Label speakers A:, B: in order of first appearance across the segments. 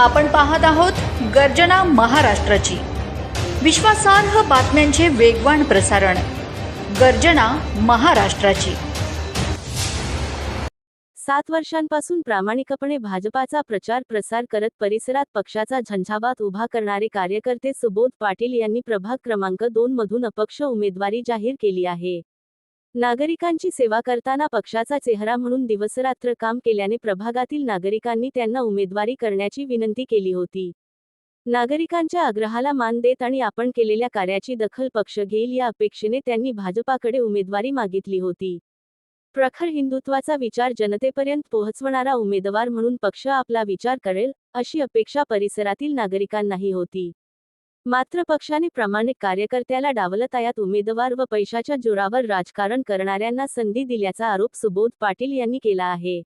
A: आपण पाहत आहोत गर्जना महाराष्ट्राची. विश्वासार्ह बातम्यांचे वेगवान प्रसारण. गर्जना महाराष्ट्राची.
B: सात वर्षांपासून प्रामाणिकपणे भाजपाचा प्रचार प्रसार करत परिसरात पक्षाचा झंझावात उभा करणारे कार्यकर्ते सुबोध पाटील यांनी प्रभाग क्रमांक दोन मधून अपक्ष उमेदवारी जाहीर केली आहे. नागरिकांची सेवा करताना पक्षाचा चेहरा म्हणून दिवसरात्र काम केल्याने प्रभागातील नागरिकांनी त्यांना उमेदवारी करण्याची विनंती केली होती. नागरिकांच्या आग्रहाला मान देत आणि आपण केलेल्या कार्याची दखल पक्ष घेईल या अपेक्षेने त्यांनी भाजपाकडे उमेदवारी मागितली होती. प्रखर हिंदुत्वाचा विचार जनतेपर्यंत पोहोचवणारा उमेदवार म्हणून पक्ष आपला विचार करेल अशी अपेक्षा परिसरातील नागरिकांनाही होती. मात्र पक्षाने प्रामाणिक कार्यकर्त्याला डावलत आयात उमेदवार व पैशाच्या जोरावर राजकारण करणाऱ्यांना संधी दिल्याचा आरोप सुबोध पाटील यांनी केला आहे.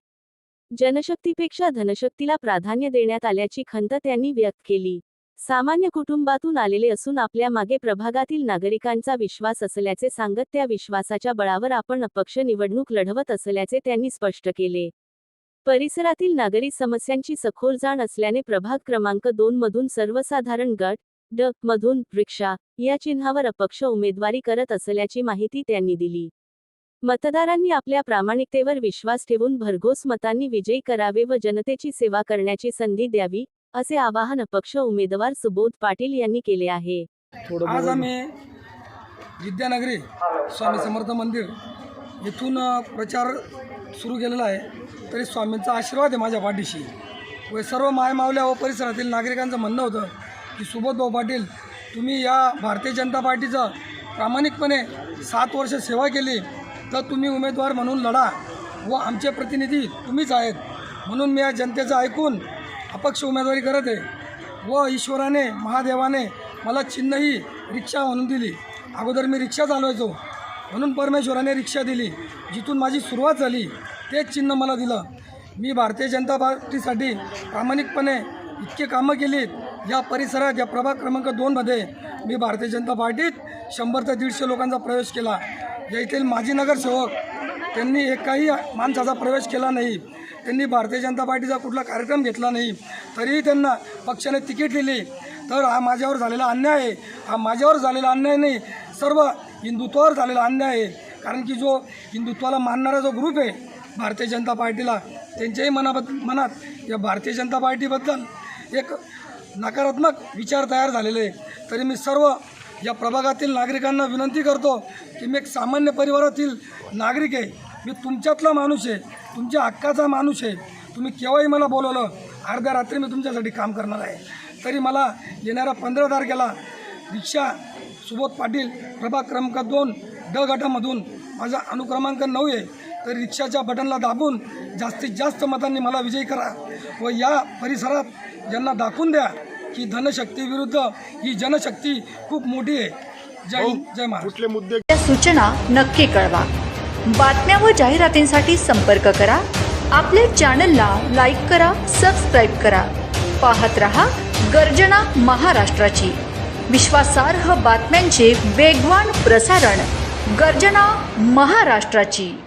B: जनशक्तीपेक्षा धनशक्तीला प्राधान्य देण्यात आल्याची खंत त्यांनी व्यक्त केली. सामान्य कुटुंबातून आलेले असून आपल्या मागे प्रभागातील नागरिकांचा विश्वास असल्याचे सांगत त्या विश्वासाच्या बळावर आपण अपक्ष निवडणूक लढवत असल्याचे त्यांनी स्पष्ट केले. परिसरातील नागरी समस्यांची सखोल जाण असल्याने प्रभाग क्रमांक दोन मधून सर्वसाधारण गट ड मधून रिक्षा या चिन्हावर अपक्ष उमेदवारी करत असल्याची माहिती त्यांनी दिली. मतदारांनी आपल्या प्रामाणिकतेवर विश्वास ठेवून भरघोस मतांनी विजयी करावे व जनतेची सेवा करण्याची संधी द्यावी असे आवाहन अपक्ष उमेदवार सुबोध पाटील यांनी केले आहे.
C: आज आम्ही विद्यानगरी स्वामी समर्थ मंदिर येथून अ, प्रचार सुरू केलेला आहे. तरी स्वामींचा आशीर्वाद आहे माझ्या पाठीशी. व सर्व मायमावल्या व परिसरातील नागरिकांचं म्हणणं होतं की सुबोधभाऊ पाटील तुम्ही या भारतीय जनता पार्टीचं प्रामाणिकपणे सात वर्ष सेवा केली तर तुम्ही उमेदवार म्हणून लढा व आमचे प्रतिनिधी तुम्हीच आहेत. म्हणून मी या जनतेचं ऐकून अपक्ष उमेदवारी करत आहे व ईश्वराने महादेवाने मला चिन्ह ही रिक्षा म्हणून दिली. अगोदर मी रिक्षा चालवायचो. म्हणून परमेश्वराने रिक्षा दिली. जिथून माझी सुरुवात झाली तेच चिन्ह मला दिलं. मी भारतीय जनता पार्टीसाठी प्रामाणिकपणे इतके कामं केलीत या परिसरात या प्रभाग क्रमांक दोनमध्ये मी भारतीय जनता पार्टीत शंभर ते दीडशे लोकांचा प्रवेश केला. या येथील माजी नगरसेवक त्यांनी एकाही माणसाचा प्रवेश केला नाही. त्यांनी भारतीय जनता पार्टीचा कुठला कार्यक्रम घेतला नाही. तरीही त्यांना पक्षाने तिकीट दिली. तर हा माझ्यावर झालेला अन्याय आहे. हा माझ्यावर झालेला अन्याय नाही. सर्व हिंदुत्वावर झालेला अन्याय आहे. कारण की जो हिंदुत्वाला मानणारा जो ग्रुप आहे भारतीय जनता पार्टीला त्यांच्याही मनाबद्दल मनात या भारतीय जनता पार्टीबद्दल एक नकारात्मक विचार तयार झालेले आहे. तरी मी सर्व या प्रभागातील नागरिकांना विनंती करतो की मी एक सामान्य परिवारातील नागरिक आहे. मी तुमच्यातला माणूस आहे. तुमच्या हक्काचा माणूस आहे. तुम्ही केव्हाही मला बोलवलं अर्ध्या रात्री मी तुमच्यासाठी काम करणार आहे. तरी मला येणाऱ्या पंधरा तारखेला रिक्षा सुबोध पाटील प्रभाग क्रमांक दोन ड गटामधून माझा अनुक्रमांक नऊ आहे. तर रिक्षाच्या बटनला दाबून जास्तीत जास्त मतांनी मला विजयी करा व या परिसरात यांना दाखवून द्या की धनशक्ती विरुद्ध ही जनशक्ती खूप मोठी आहे. जय जय महाराष्ट्र.
D: कुठले मुद्दे?
A: या सूचना नक्की कळवा. बातम्या व जाहिरातींसाठी संपर्क करा. आपल्या चॅनलला लाईक करा सबस्क्राईब करा. पाहत रहा गर्जना महाराष्ट्राची. विश्वासार्ह बातम्यांचे वेगवान प्रसारण गर्जना महाराष्ट्राची.